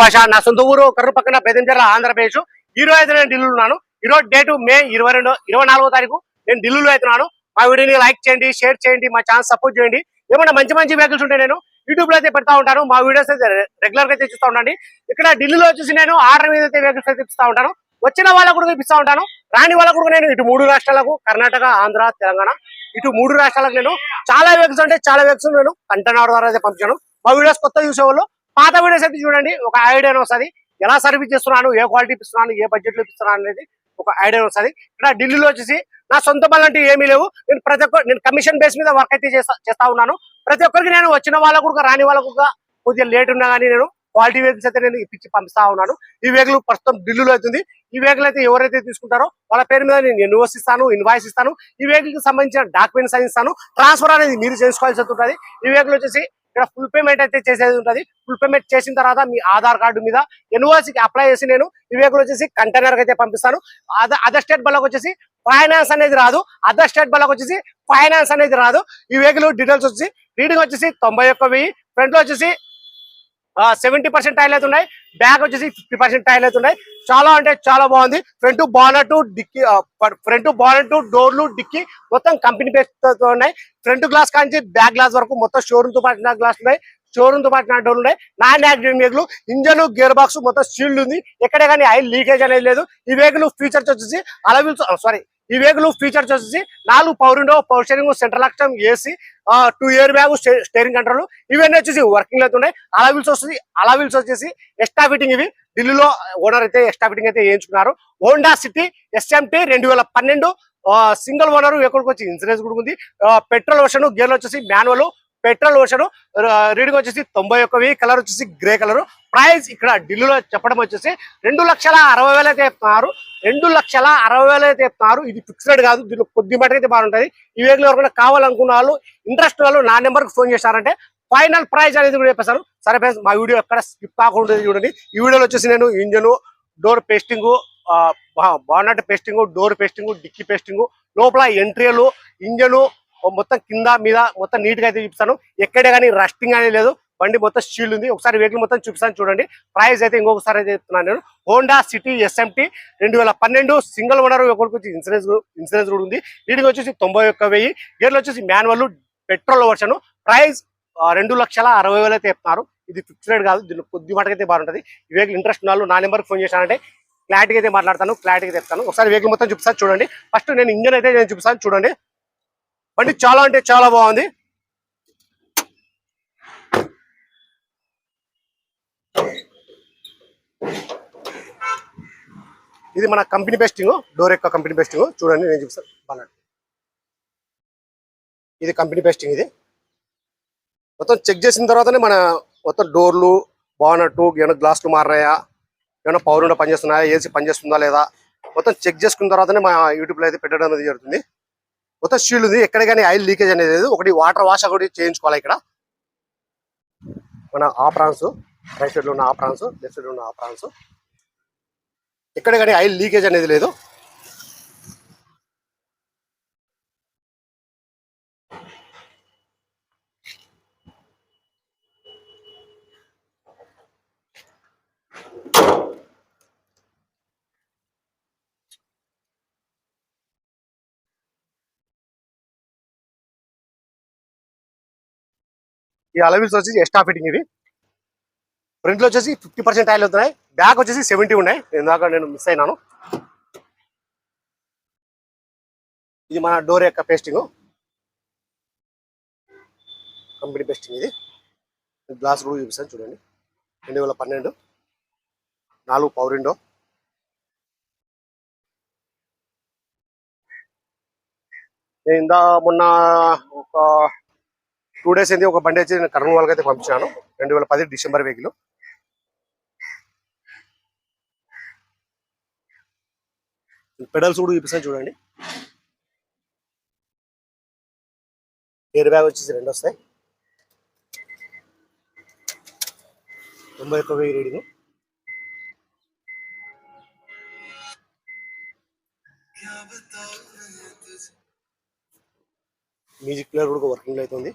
భాష. నా సొంత ఊరు కర్రు పక్కన బెదంచెర్ల ఆంధ్రప్రదేశ్. ఈ రోజు అయితే నేను ఢిల్లీలో ఉన్నాను. ఈ రోజు డేట్ మే ఇరవై రెండు ఇరవై నాలుగో తారీఖు నేను ఢిల్లీలో అవుతున్నాను మా వీడియోని లైక్ చేయండి షేర్ చేయండి మా ఛానల్ సపోర్ట్ చేయండి. ఏమన్నా మంచి మంచి వెహికల్స్ ఉంటే నేను యూట్యూబ్లో అయితే పెడతా ఉంటాను. మా వీడియోస్ అయితే రెగ్యులర్గా అయితే చూస్తూ ఉండండి. ఇక్కడ ఢిల్లీలో వచ్చేసి నేను ఆర్డర్ మీద అయితే వెహికల్స్ అయితే ఇస్తా ఉంటాను. వచ్చిన వాళ్ళకు కూడా ఇప్పిస్తా ఉంటాను. రాని వాళ్ళకు కూడా నేను ఇటు మూడు రాష్ట్రాలకు కర్ణాటక ఆంధ్ర తెలంగాణ ఇటు మూడు రాష్ట్రాలకు నేను చాలా వెహికల్స్ అంటే చాలా వెహికల్స్ నేను కంటనాడు ద్వారా అయితే పంపించాను. మా వీడియోస్ కొత్త చూసేవాళ్ళు పాత వీడియోస్ అయితే చూడండి ఒక ఐడియా వస్తుంది. ఎలా సర్వీస్ చేస్తున్నాను ఏ క్వాలిటీ ఇస్తున్నాను ఏ బడ్జెట్లో ఇస్తున్నాను అనేది ఒక ఐడియా వస్తుంది. ఇక్కడ ఢిల్లీలో వచ్చేసి నా సొంత పనులు ఏమీ లేవు. నేను ప్రతి ఒక్క నేను కమిషన్ బేస్ మీద వర్క్ అయితే చేస్తా చేస్తా ఉన్నాను. ప్రతి ఒక్కరికి నేను వచ్చిన వాళ్ళకు కూడా రాని వాళ్ళకు కూడా కొద్దిగా లేట్ ఉన్నా కానీ నేను క్వాలిటీ వెహికల్స్ అయితే నేను ఇప్పించి పంపిస్తా ఉన్నాను. ఈ వెహికల్ ప్రస్తుతం ఢిల్లీలో అవుతుంది. ఈ వెహికల్ అయితే ఎవరైతే తీసుకుంటారో వాళ్ళ పేరు మీద నేను ఎన్ఓస్ ఇస్తాను ఇన్వాయిస్ ఇస్తాను. ఈ వెహికల్కి సంబంధించిన డాక్యుమెంట్స్ అని ఇస్తాను. ట్రాన్స్ఫర్ అనేది మీరు చేసుకోవాల్సి ఉంటుంది ఈ వెహికల్ వచ్చేసి ఇక్కడ ఫుల్ పేమెంట్ అయితే చేసేది ఉంటుంది. ఫుల్ పేమెంట్ చేసిన తర్వాత మీ ఆధార్ కార్డు మీద ఎన్ఓసికి అప్లై చేసి నేను వివేకులు వచ్చేసి కంటైనర్ అయితే పంపిస్తాను. అదర్ స్టేట్ బళ్ళకి వచ్చేసి ఫైనాన్స్ అనేది రాదు. అదర్ స్టేట్ బళ్ళకి వచ్చేసి ఫైనాన్స్ అనేది రాదు. ఈ వెహికల్ డీటెయిల్స్ వచ్చేసి రీడింగ్ వచ్చేసి తొంభై ఒక్క వెయ్యి ఫ్రంట్లో వచ్చేసి సెవెంటీ పర్సెంట్ టైల్ అవుతున్నాయి బ్యాక్ వచ్చేసి ఫిఫ్టీ పర్సెంట్ టైల్ అవుతున్నాయి చాలా అంటే చాలా బాగుంది. Front bonnet dickey front bonnet డోర్లు డిక్కి మొత్తం కంపెనీ పేరుతో ఉన్నాయి ఫ్రంట్ గ్లాస్ కాంచి బ్యాక్ గ్లాస్ వరకు మొత్తం షోరూమ్తో పాటు గ్లాస్ ఉన్నాయి. షోరూమ్తో నా డోర్లు ఉన్నాయి. Non active vehicle engine gear box మొత్తం స్టీల్ ఉంది. ఎక్కడే కానీ ఆయిల్ లీకేజ్ అనేది లేదు. ఈ వెహికల్ ఫీచర్స్ వచ్చేసి అలవిల్ సారీ ఈ వెహికల్ ఫీచర్స్ వచ్చేసి నాలుగు power window power steering central అక్షం AC two air bag steering control ఇవన్నీ వచ్చేసి వర్కింగ్లో ఉన్నాయి. అలవిల్స్ వస్తుంది. అలవిల్స్ వచ్చేసి ఎక్స్ట్రా ఫిటింగ్ ఇవి. ఢిల్లీలో ఓనర్ అయితే ఎక్స్ట్రా ఫిటింగ్ అయితే వేయించుకున్నారు. హోండా సిటీ ఎస్ఎంటీ రెండు వేల పన్నెండు సింగిల్ ఓనర్ ఎక్కడికి వచ్చి ఇన్సూరెన్స్ కూడా ఉంది. పెట్రోల్ వర్షన్ గేర్లు వచ్చేసి మాన్యువల్ పెట్రోల్ వర్షన్ రీడింగ్ వచ్చేసి తొంభై ఒక్క వెయ్యి కలర్ వచ్చేసి గ్రే కలర్. ప్రైస్ ఇక్కడ ఢిల్లీలో చెప్పడం వచ్చేసి రెండు లక్షల అరవై వేలు అయితే చెప్తున్నారు. రెండు లక్షల అరవై వేలు అయితే చెప్తున్నారు. ఇది ఫిక్స్డ్ కాదు దీనిలో కొద్ది మటుకు అయితే బాగుంటుంది. ఈ వెహికల్ ఎవరికైనా కావాలనుకున్న వాళ్ళు ఇంట్రెస్ట్ వాళ్ళు నా నెంబర్కి ఫోన్ చేశారంటే ఫైనల్ ప్రైస్ అనేది కూడా చెప్పేశారు. సరే ఫ్రెండ్స్ మా వీడియో ఎక్కడ స్కిప్ కాకుండా చూడండి. ఈ వీడియోలో వచ్చేసి నేను engine door pasting బాగున్నట్టు pasting door pasting dickey pasting లోపల ఎంట్రీలు ఇంజను మొత్తం కింద మీద మొత్తం నీట్గా అయితే చూపిస్తాను. ఎక్కడే కానీ రస్టింగ్ అనేది లేదు. బండి మొత్తం స్టీల్ ఉంది. ఒకసారి వెహికల్ మొత్తం చూపిస్తాను చూడండి. ప్రైస్ అయితే ఇంకొకసారి అయితే చెప్తున్నాను నేను. హోండా సిటీ ఎస్ఎంటీ రెండు వేల పన్నెండు సింగిల్ ఓనర్ ఒకరికి వచ్చి ఇన్సూరెన్స్ ఇన్సూరెన్స్ కూడా ఉంది. వీటికి వచ్చేసి తొంభై ఒక్క వెయ్యి. గేర్లు వచ్చేసి మాన్యువల్ పెట్రోల్ వర్షన్. ప్రైస్ రెండు లక్షల అరవై వేలు అయితే చెప్తున్నారు. ఇది ఫిక్స్డ్ కాదు. దీనిలో కొద్ది మటుకైతే బాగుంటుంది. ఈ వెహికల్ ఇంట్రెస్ట్ ఉన్న వాళ్ళు నా నెంబర్కి ఫోన్ చేశానంటే క్లారిటీగా అయితే మాట్లాడతాను. క్లారిటీగా చెప్తాను. ఒకసారి వెహికల్ మొత్తం చూపిస్తాను చూడండి. ఫస్ట్ నేను ఇంజన్ అయితే నేను చూపిస్తాను చూడండి. బండి చాలా అంటే చాలా బాగుంది. ఇది మన కంపెనీ బెస్టింగ్ డోర్ యొక్క కంపెనీ బెస్టింగ్. చూడండి నేను చూపిస్తాను బాగా ఇది కంపెనీ బెస్టింగ్ ఇది. మొత్తం చెక్ చేసిన తర్వాతనే మన మొత్తం డోర్లు బాగున్నట్టు ఏమైనా గ్లాసులు మారాయా? ఏమైనా పవర్ ఉండే పనిచేస్తున్నాయా? ఏసీ పనిచేస్తుందా లేదా? మొత్తం చెక్ చేసుకున్న తర్వాతనే మా యూట్యూబ్లో అయితే పెట్టడం అనేది జరుగుతుంది. మొత్తం స్టీల్ ఉంది ఎక్కడ కానీ ఆయిల్ లీకేజ్ అనేది లేదు. ఒకటి వాటర్ వాష్ ఒకటి చేయించుకోవాలి ఇక్కడ. మన ఆ ప్రాన్స్ రైట్ సైడ్లో ఉన్న ఆ ప్రాన్స్ లెఫ్ట్ సైడ్లో ఉన్న ఆ ప్రాన్స్ ఎక్కడ కానీ ఆయిల్ లీకేజ్ అనేది లేదు. ఈ అలవిల్స్ వచ్చేసి ఎక్స్ట్రా ఫిట్టింగ్ ఇవి. ఫ్రంట్లో వచ్చేసి ఫిఫ్టీ పర్సెంట్ ఆయిల్ అవుతున్నాయి బ్యాక్ వచ్చేసి సెవెంటీ ఉన్నాయి. ఇందాక నేను మిస్ అయినాను. ఇది మన డోర్ యొక్క పేస్టింగ్ కంపెనీ పేస్టింగ్ ఇది. గ్లాస్ కూడా చూపిస్తాను చూడండి. రెండు వేల పన్నెండు. నాలుగు పవర్ విండో నేను ఇందా మొన్న ఒక టూ డేస్ అయింది ఒక బండి వచ్చి నేను కర్నూలు వాళ్ళకి అయితే పంపించాను. రెండు వేల పది డిసెంబర్ వెహికల్. పెడల్స్ కూడా చూపిస్తాను చూడండి. ఎయిర్ బ్యాగ్ వచ్చేసి రెండు వస్తాయి. తొంభై ఒక్క వెయ్యి రీడింగ్ మ్యూజిక్ ప్లేయర్ కూడా వర్కింగ్ అవుతుంది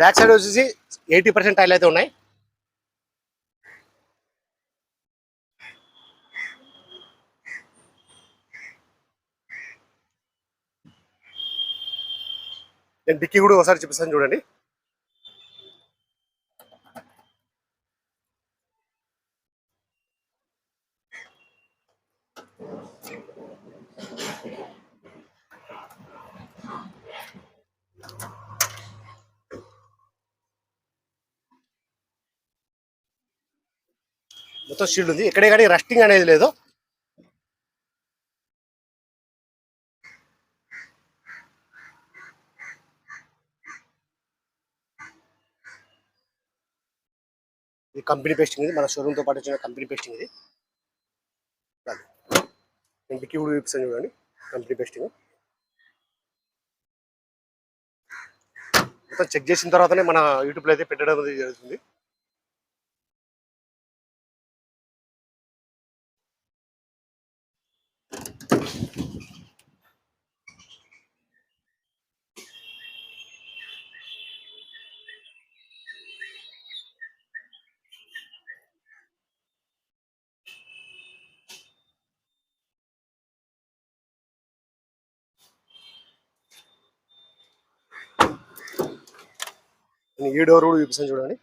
బ్యాక్ సైడ్ వచ్చేసి ఎయిటీ పర్సెంట్ టైల్ అయితే ఉన్నాయి. నేను డిక్కీ కూడా ఒకసారి చూపిస్తాను చూడండి. మొత్తం షీల్డ్ ఉంది. ఎక్కడే కానీ రస్టింగ్ అనేది లేదు. ఇది కంపెనీ పేస్టింగ్ ఇది. మన షోరూమ్తో పాటు వచ్చిన కంపెనీ పేస్టింగ్ ఇది. అది. నేను కూడా చూపిస్తాను చూడండి. కంపెనీ పేస్టింగ్ మొత్తం చెక్ చేసిన తర్వాతనే మన యూట్యూబ్లో అయితే పెట్టడం అనేది జరుగుతుంది. నేను ఈ కూడా చూపిస్తాను చూడండి.